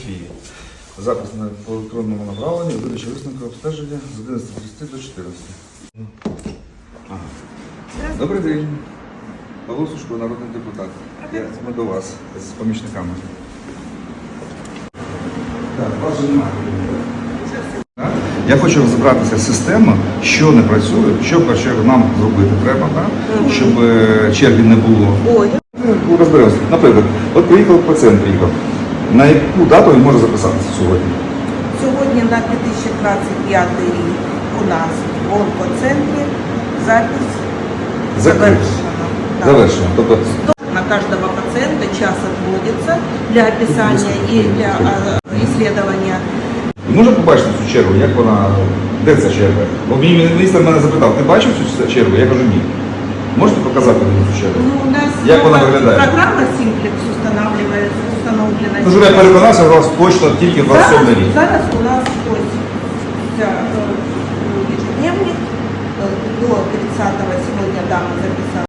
Софії. Запис на електронному направленні, видача висновку обстеження з 11.30 до 14. Ага. Добрий день. Павло Сушко, народний депутат. Я, ми до вас з помічниками. Так, внимание. Так? Я хочу розібратися з системою, що не працює, що в першу нам зробити треба, так? щоб е, черги не було. Ой, Ну, Розберемося. Наприклад, от приїхав пацієнт приїхав. На яку дату він може записатися сьогодні? сьогодні на 2025 рік у нас в онкоцентрі запись Закрито. завершена. Да. Тобто На каждого пациента час отводится для описания и для исследования. можна побачити цю чергу, як вона, де ця черга? Бо мені міністр мене запитав, ти бачив цю чергу? Я кажу, ні. Можете показати мені цю чергу? Ну, у нас Як вона виглядає? Simplex устанавливается, установлена. Ну, щоб я переконався, у вас точно тільки 27 зараз, рік. зараз у нас ось ця, е, ежедневник е, до 30-го сегодня дама записала.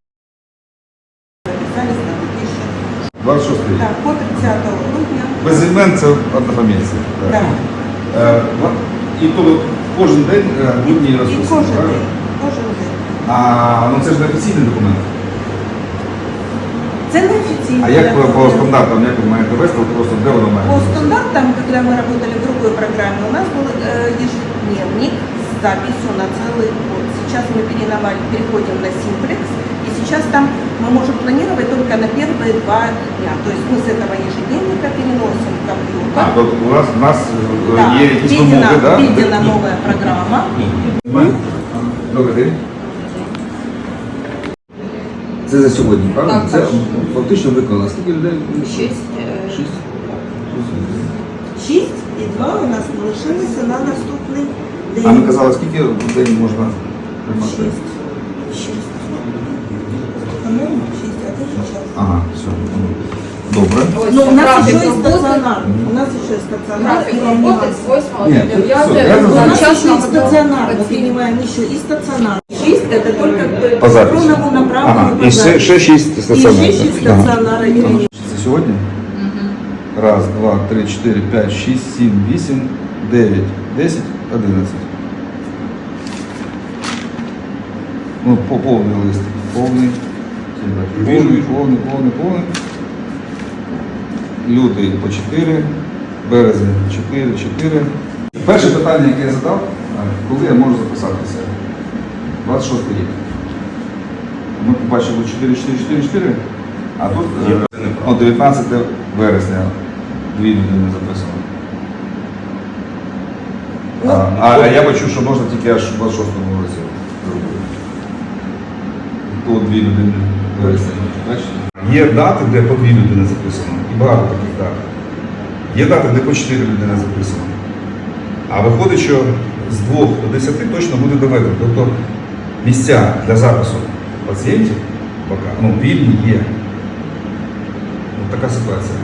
Записались на 2000. 26 рік. Так, по 30 грудня. Без імен це однофамільці. Так. Так. Е, І то кожен день е, будні І розписані, кожен правильно? день. Кожен день. А ну це ж не офіційний документ. як ви по стандартам, як ви маєте вести, от просто де воно має? По бути? стандартам, когда мы работали в другой программе, у нас был э, ежедневник с записью на целый год. Сейчас мы переименовали, переходим на Simplex, и сейчас там мы можем планировать только на первые два дня. То есть мы с этого ежедневника переносим в компьютер. А, то у нас, у нас е, Да, є якісь введена, вимоги, так? введена новая программа. Добрий день. Це за сьогодні, правильно? Так, це так. фактично виконано. Скільки людей? Шість. е, Шість. Шість і два у нас залишилися на наступний день. А ми казали, скільки в день можна приймати? Шість. Шість. По-моему, шість, а тут час. Ага, все. Добре. Ну, у нас еще и роботи. У нас еще и стационар. Графік роботи з 8 до це 9. все, я У зрозумів. нас еще и Одночасно стационар, мы пацієнт. принимаем еще и стационар. Шесть это только По электронному Ага, і ще, ще шість И стаціонарів. шесть Ага. стационара и реанимация. Це сьогодні? Раз, два, три, чотири, п'ять, шість, сім, вісім, дев'ять, десять, одинадцять. Ну, по повний лист. Повний. Повний, повний, повний, повний. Лютий по 4, березень 4, 4. Перше питання, яке я задав, а, коли я можу записатися? 26 рік. Ми побачили 4, 4, 4, 4, а тут е, о, 19 вересня дві людини записано. Ну, А, а, а я почув, що можна тільки аж в 26-му році зробити. По дві людини вересня. Бачите? Є дати, де по дві людини записано. І багато таких дат. Є дати, де по 4 людини записано. А виходить, що з 2 до 10 точно буде доведено. Тобто місця для запису пацієнтів ну, вільні є. Ну, така ситуація.